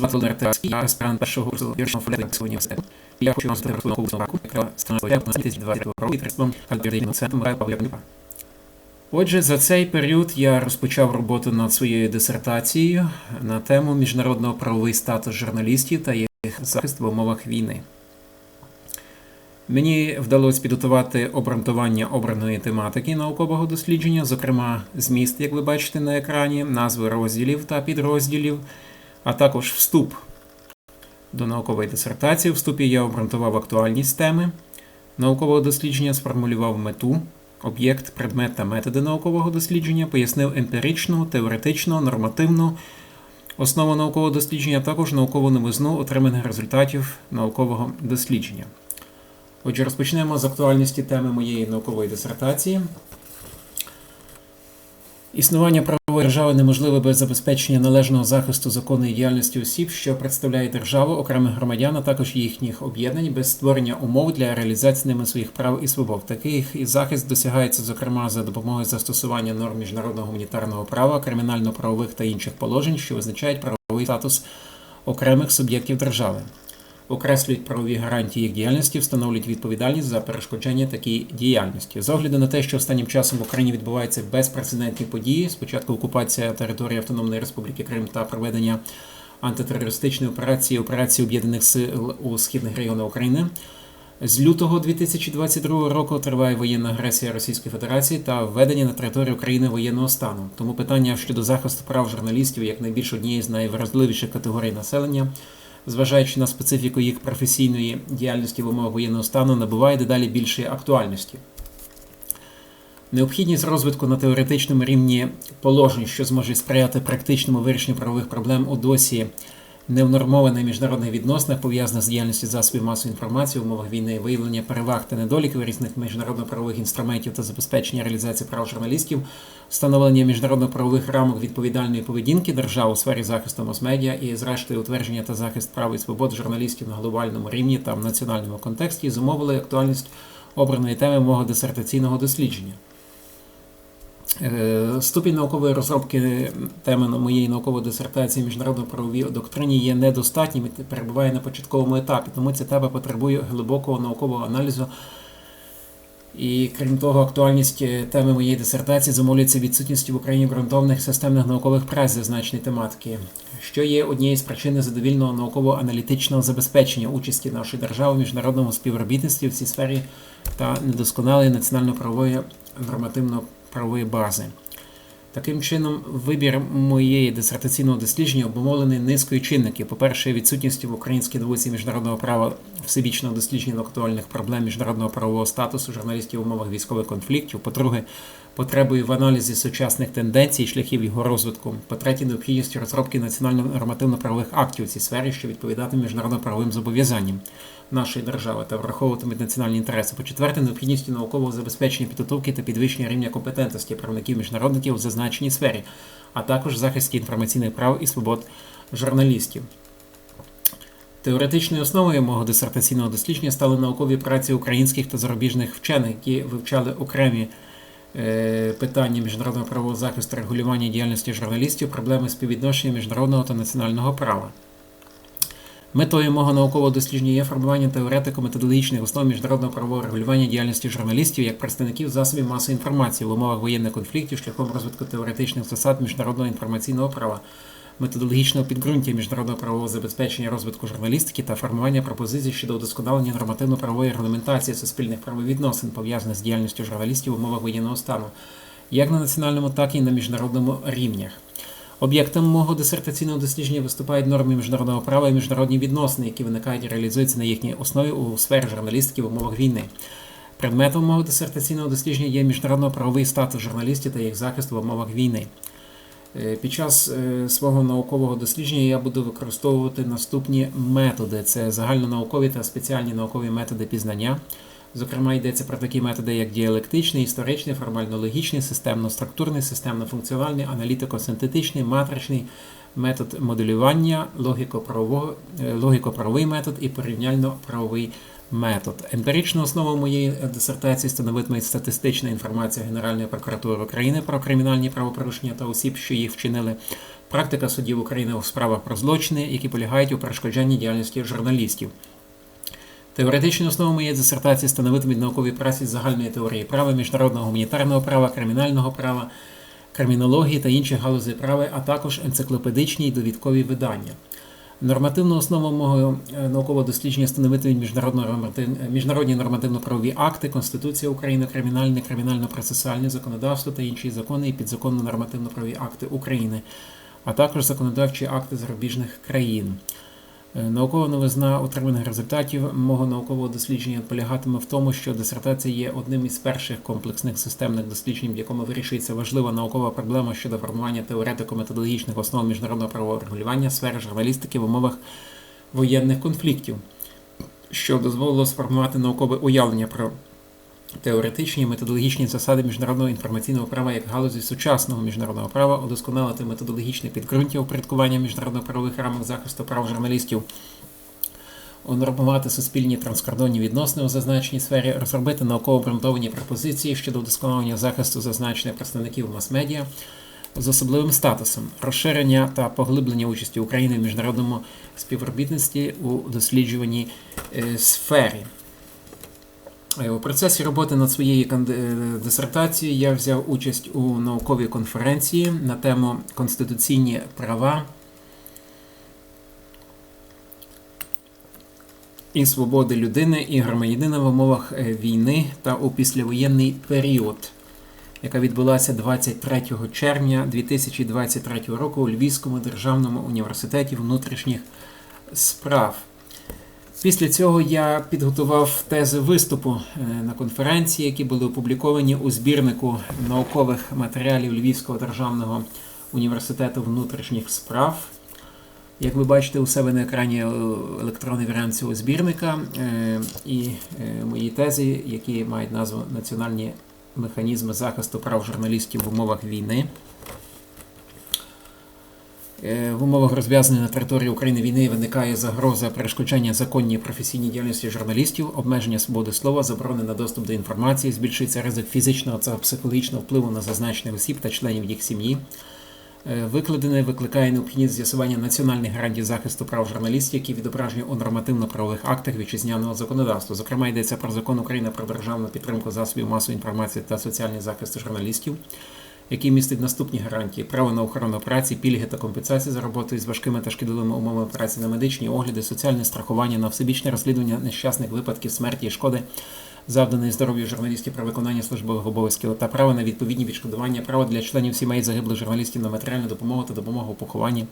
Тарацький, я аспірант першого курсу університету. Я хочу вам про наукову раку, яка становить 2020 року лідерством альтернативним центром. Отже, за цей період я розпочав роботу над своєю дисертацією на тему міжнародно-правовий статус журналістів та їх захист в умовах війни. Мені вдалося підготувати обґрунтування обраної тематики наукового дослідження, зокрема зміст, як ви бачите на екрані, назви розділів та підрозділів, а також вступ до наукової дисертації. В вступі я обґрунтував актуальність теми наукового дослідження, сформулював мету, об'єкт, предмет та методи наукового дослідження, пояснив емпіричну, теоретичну, нормативну основу наукового дослідження, а також наукову новизну отриманих результатів наукового дослідження. Отже, розпочнемо з актуальності теми моєї наукової дисертації. Існування правової держави неможливе без забезпечення належного захисту законної діяльності осіб, що представляють державу, окремих громадян, а також їхніх об'єднань, без створення умов для реалізації ними своїх прав і свобод. Такий захист досягається, зокрема, за допомогою застосування норм міжнародного гуманітарного права, кримінально-правових та інших положень, що визначають правовий статус окремих суб'єктів держави окреслюють правові гарантії їх діяльності, встановлюють відповідальність за перешкоджання такій діяльності. З огляду на те, що останнім часом в Україні відбуваються безпрецедентні події, спочатку окупація території Автономної Республіки Крим та проведення антитерористичної операції операції Об'єднаних Сил у східних районах України. З лютого 2022 року триває воєнна агресія Російської Федерації та введення на території України воєнного стану. Тому питання щодо захисту прав журналістів як найбільш однієї з найвразливіших категорій населення зважаючи на специфіку їх професійної діяльності в умовах воєнного стану, набуває дедалі більшої актуальності. Необхідність розвитку на теоретичному рівні положень, що зможе сприяти практичному вирішенню правових проблем у досі невнормованих міжнародних відносинах, пов'язаних з діяльністю засобів масової інформації в умовах війни, виявлення переваг та недоліків різних міжнародно-правових інструментів та забезпечення реалізації прав журналістів, встановлення міжнародно-правових рамок відповідальної поведінки держав у сфері захисту мас-медіа і, зрештою, утвердження та захист прав і свобод журналістів на глобальному рівні та в національному контексті зумовили актуальність обраної теми мого дисертаційного дослідження. Е, ступінь наукової розробки теми моєї наукової дисертації міжнародно-правовій доктрині є недостатнім і перебуває на початковому етапі, тому ця тема потребує глибокого наукового аналізу. І крім того, актуальність е, теми моєї дисертації замовлюється відсутністю в Україні ґрунтовних системних наукових праць зазначеної тематики, що є однією з причин задовільного науково-аналітичного забезпечення участі нашої держави в міжнародному співробітництві в цій сфері та недосконалої національно-правової нормативно правової бази. Таким чином, вибір моєї дисертаційного дослідження обумовлений низкою чинників. По-перше, відсутністю в українській науці міжнародного права всебічного дослідження актуальних проблем міжнародного правового статусу журналістів в умовах військових конфліктів. По-друге, потребою в аналізі сучасних тенденцій і шляхів його розвитку. По-третє, необхідністю розробки національно-нормативно-правових актів у цій сфері, що відповідатиме міжнародно-правовим зобов'язанням нашої держави та враховуватимуть національні інтереси. По-четверте, необхідністю наукового забезпечення підготовки та підвищення рівня компетентності правників міжнародників у зазначеній сфері, а також захисті інформаційних прав і свобод журналістів. Теоретичною основою мого дисертаційного дослідження стали наукові праці українських та зарубіжних вчених, які вивчали окремі е, питання міжнародного правового захисту регулювання діяльності журналістів, проблеми співвідношення міжнародного та національного права. Метою мого наукового дослідження є формування теоретико-методологічних основ міжнародного правового регулювання діяльності журналістів як представників засобів масової інформації в умовах воєнних конфліктів шляхом розвитку теоретичних засад міжнародного інформаційного права, методологічного підґрунтя міжнародного правового забезпечення розвитку журналістики та формування пропозицій щодо удосконалення нормативно-правової регламентації суспільних правовідносин, пов'язаних з діяльністю журналістів в умовах воєнного стану, як на національному, так і на міжнародному рівнях. Об'єктом мого дисертаційного дослідження виступають норми міжнародного права і міжнародні відносини, які виникають і реалізуються на їхній основі у сфері журналістики в умовах війни. Предметом мого дисертаційного дослідження є міжнародно-правовий статус журналістів та їх захист в умовах війни. Е, під час е, свого наукового дослідження я буду використовувати наступні методи: це загальнонаукові та спеціальні наукові методи пізнання. Зокрема, йдеться про такі методи, як діалектичний, історичний, формально-логічний, системно-структурний, системно-функціональний, аналітико-синтетичний, матричний метод моделювання, е, логіко-правовий метод і порівняльно-правовий метод. Емпіричну основу моєї дисертації становитиме статистична інформація Генеральної прокуратури України про кримінальні правопорушення та осіб, що їх вчинили Практика судів України у справах про злочини, які полягають у перешкоджанні діяльності журналістів. Теоретичною основою є дисертації становитимуть наукові праці з загальної теорії права, міжнародного гуманітарного права, кримінального права, кримінології та інших галузей права, а також енциклопедичні й довідкові видання. Нормативну основу мого е, наукового дослідження становитимуть міжнародні нормативно-правові акти, Конституція України, кримінальне, кримінально-процесуальне законодавство та інші закони і підзаконно нормативно-правові акти України, а також законодавчі акти зарубіжних країн. Е, наукова новизна отриманих результатів мого наукового дослідження полягатиме в тому, що дисертація є одним із перших комплексних системних досліджень, в якому вирішується важлива наукова проблема щодо формування теоретико-методологічних основ міжнародного правового регулювання сфери журналістики в умовах воєнних конфліктів, що дозволило сформувати наукове уявлення про теоретичні методологічні засади міжнародного інформаційного права як галузі сучасного міжнародного права, удосконалити методологічне підґрунтя упорядкування міжнародно-правових рамок захисту прав журналістів, унормувати суспільні транскордонні відносини у зазначеній сфері, розробити науково обґрунтовані пропозиції щодо удосконалення захисту зазначених представників мас-медіа з особливим статусом, розширення та поглиблення участі України в міжнародному співробітництві у досліджуваній е, сфері. Е, у процесі роботи над своєю е, дисертацією я взяв участь у науковій конференції на тему Конституційні права і свободи людини і громадянина в умовах е, війни та у післявоєнний період, яка відбулася 23 червня 2023 року у Львівському державному університеті внутрішніх справ. Після цього я підготував тези виступу е, на конференції, які були опубліковані у збірнику наукових матеріалів Львівського державного університету внутрішніх справ. Як ви бачите у себе на екрані е, електронний варіант цього збірника е, і мої тези, які мають назву Національні механізми захисту прав журналістів в умовах війни. Е, в умовах розв'язаної на території України війни виникає загроза перешкоджання законній професійній діяльності журналістів, обмеження свободи слова, заборони на доступ до інформації, збільшується ризик фізичного та психологічного впливу на зазначених осіб та членів їх сім'ї. Е, викладене викликає необхідність з'ясування національних гарантій захисту прав журналістів, які відображені у нормативно-правових актах вітчизняного законодавства. Зокрема, йдеться про закон України про державну підтримку засобів масової інформації та соціальний захист журналістів який містить наступні гарантії: право на охорону праці, пільги та компенсації за роботою з важкими та шкідливими умовами праці на медичні огляди, соціальне страхування на всебічне розслідування нещасних випадків смерті і шкоди. Завданої здоров'ю журналістів про виконання службових обов'язків та право на відповідні відшкодування, право для членів сімей загиблих журналістів на матеріальну допомогу та допомогу у похованні,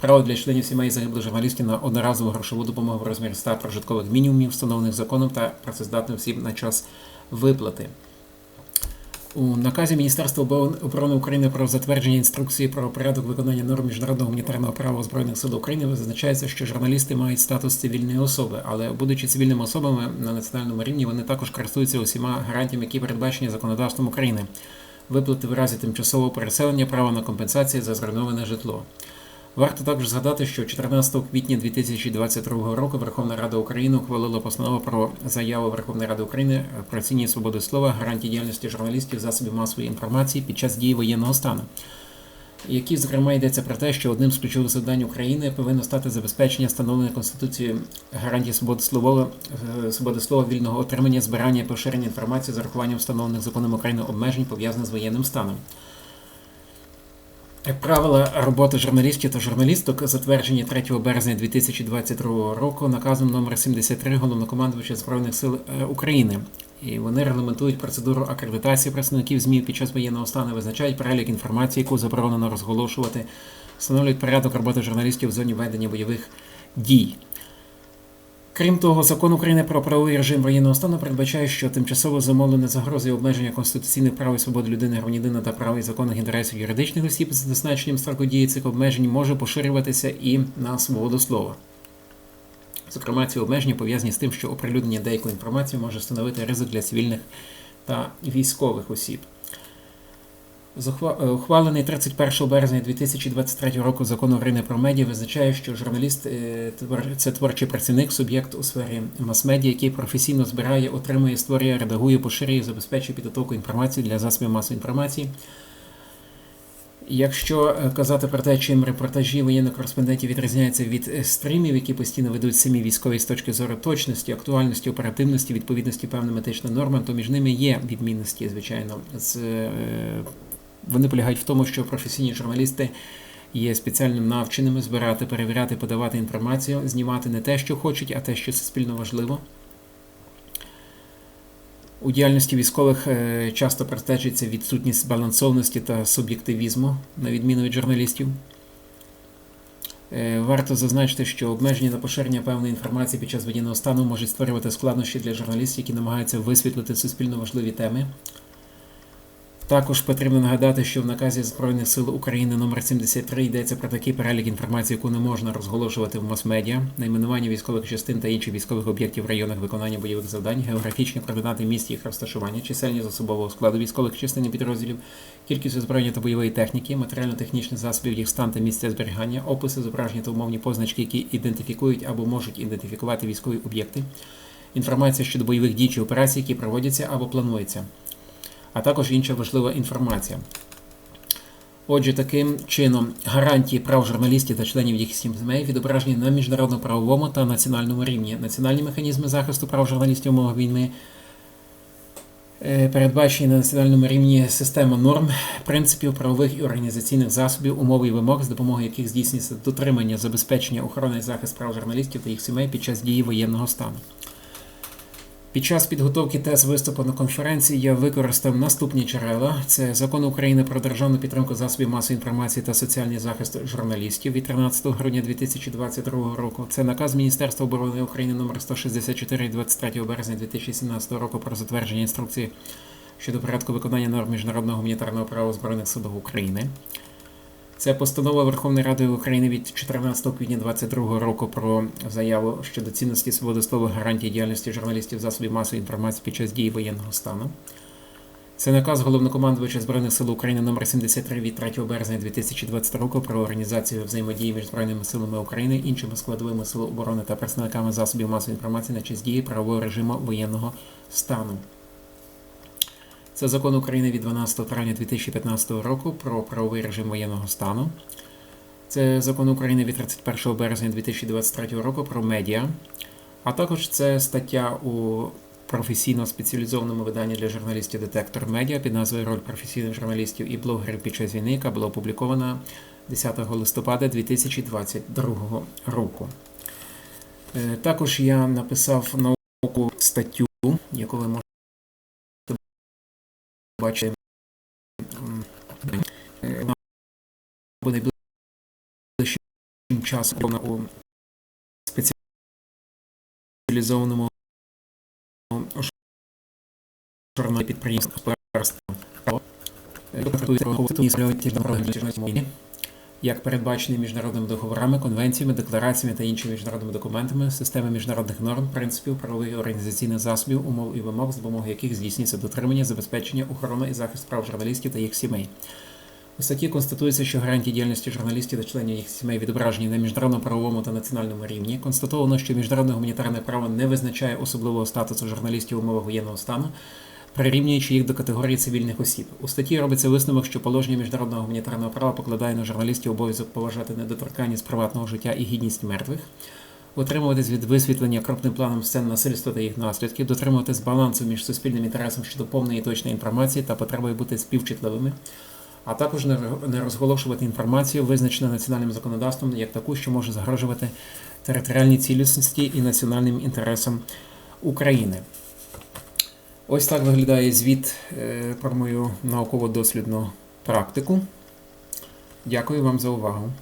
право для членів сімей загиблих журналістів на одноразову грошову допомогу в розмірі 100 прожиткових мінімумів, встановлених законом та працездатних осіб на час виплати. У наказі Міністерства оборони України про затвердження інструкції про порядок виконання норм міжнародного гуманітарного права Збройних сил України зазначається, що журналісти мають статус цивільної особи, але, будучи цивільними особами на національному рівні, вони також користуються усіма гарантіями, які передбачені законодавством України, виплати в разі тимчасового переселення, права на компенсації за зруйноване житло. Варто також згадати, що 14 квітня 2022 року Верховна Рада України ухвалила постанову про заяву Верховної Ради України про цінні свободи слова, гарантії діяльності журналістів засобів масової інформації під час дії воєнного стану. Які, зокрема, йдеться про те, що одним з ключових завдань України повинно стати забезпечення встановлення Конституцією гарантії свободи слова, е, свободи слова, вільного отримання, збирання і поширення інформації з урахуванням встановлених законом України обмежень пов'язаних з воєнним станом. Правила роботи журналістів та журналісток затверджені 3 березня 2022 року наказом номер 73 головнокомандувача Збройних сил е, України. І вони регламентують процедуру акредитації представників ЗМІ під час воєнного стану, визначають перелік інформації, яку заборонено розголошувати, встановлюють порядок роботи журналістів в зоні ведення бойових дій. Крім того, закон України про правовий режим воєнного стану передбачає, що тимчасово замовлене загрози і обмеження конституційних прав і свобод людини, громадянина та прав і законних інтересів юридичних осіб з зазначенням строку дії цих обмежень може поширюватися і на свободу слова. Зокрема, ці обмеження пов'язані з тим, що оприлюднення деякої інформації може становити ризик для цивільних та військових осіб. Е, ухвалений 31 березня 2023 року закон України про медіа визначає, що журналіст е, це творчий працівник, суб'єкт у сфері мас-медіа, який професійно збирає, отримує, створює, редагує, поширює, забезпечує підготовку інформації для засобів масової інформації. Якщо е, казати про те, чим репортажі воєнних кореспондентів відрізняються від стрімів, які постійно ведуть самі військові з точки зору точності, актуальності, оперативності, відповідності певним етичним нормам, то між ними є відмінності, звичайно. З, вони полягають в тому, що професійні журналісти є спеціально навченими збирати, перевіряти, подавати інформацію, знімати не те, що хочуть, а те, що суспільно важливо. У діяльності військових е, часто простежується відсутність збалансованості та суб'єктивізму, на відміну від журналістів. Е, Варто зазначити, що обмеження на поширення певної інформації під час воєнного стану можуть створювати складнощі для журналістів, які намагаються висвітлити суспільно важливі теми. Також потрібно нагадати, що в наказі Збройних сил України номер 73 йдеться про такий перелік інформації, яку не можна розголошувати в мас-медіа, найменування військових частин та інших військових об'єктів в районах виконання бойових завдань, географічні координати місць їх розташування, чисельність особового складу військових частин і підрозділів, кількість озброєння та бойової техніки, матеріально-технічних засобів, їх стан та місце зберігання, описи, зображення та умовні позначки, які ідентифікують або можуть ідентифікувати військові об'єкти, інформація щодо бойових дій чи операцій, які проводяться або плануються а також інша важлива інформація. Отже, таким чином гарантії прав журналістів та членів їх сімей відображені на міжнародно-правовому та національному рівні. Національні механізми захисту прав журналістів умовах війни е, передбачені на національному рівні система норм, принципів правових і організаційних засобів, умов і вимог, з допомогою яких здійснюється дотримання, забезпечення, охорони і захист прав журналістів та їх сімей під час дії воєнного стану. Під час підготовки тез виступу на конференції я використав наступні джерела: це закон України про державну підтримку засобів масової інформації та соціальний захист журналістів від 13 грудня 2022 року. Це наказ Міністерства оборони України номер 164 від 23 березня 2017 року про затвердження інструкції щодо порядку виконання норм міжнародного гуманітарного права збройних силах України. Це постанова Верховної Ради України від 14 квітня 2022 року про заяву щодо цінності свободи слова гарантії діяльності журналістів засобів масової інформації під час дії воєнного стану. Це наказ головнокомандувача Збройних сил України номер 73 від 3 березня 2020 року про організацію взаємодії між Збройними силами України, іншими складовими сил оборони та представниками засобів масової інформації на час дії правового режиму воєнного стану. Це закон України від 12 травня 2015 року про правовий режим воєнного стану. Це закон України від 31 березня 2023 року про медіа. А також це стаття у професійно спеціалізованому виданні для журналістів Детектор Медіа під назвою Роль професійних журналістів і блогерів під час війни, яка була опублікована 10 листопада 2022 року. Е, Також я написав науку статтю, яку ви можете бачите, е, буде найближчим часом у спеціалізованому журналі підприємства як передбачені міжнародними договорами, конвенціями, деклараціями та іншими міжнародними документами, системи міжнародних норм, принципів, правових і організаційних засобів, умов і вимог, з допомогою яких здійснюється дотримання, забезпечення, охорона і захист прав журналістів та їх сімей. У статті констатується, що гарантії діяльності журналістів та членів їх сімей відображені на міжнародному правовому та національному рівні. Констатовано, що міжнародне гуманітарне право не визначає особливого статусу журналістів в умовах воєнного стану, прирівнюючи їх до категорії цивільних осіб. У статті робиться висновок, що положення міжнародного гуманітарного права покладає на журналістів обов'язок поважати недоторканність приватного життя і гідність мертвих. Утримуватись від висвітлення крупним планом сцен насильства та їх наслідків, дотримуватись балансу між суспільним інтересом щодо повної і точної інформації та потребою бути співчутливими, а також не розголошувати інформацію, визначену національним законодавством, як таку, що може загрожувати територіальній цілісності і національним інтересам України. Ось так виглядає звіт е, про мою науково-дослідну практику. Дякую вам за увагу.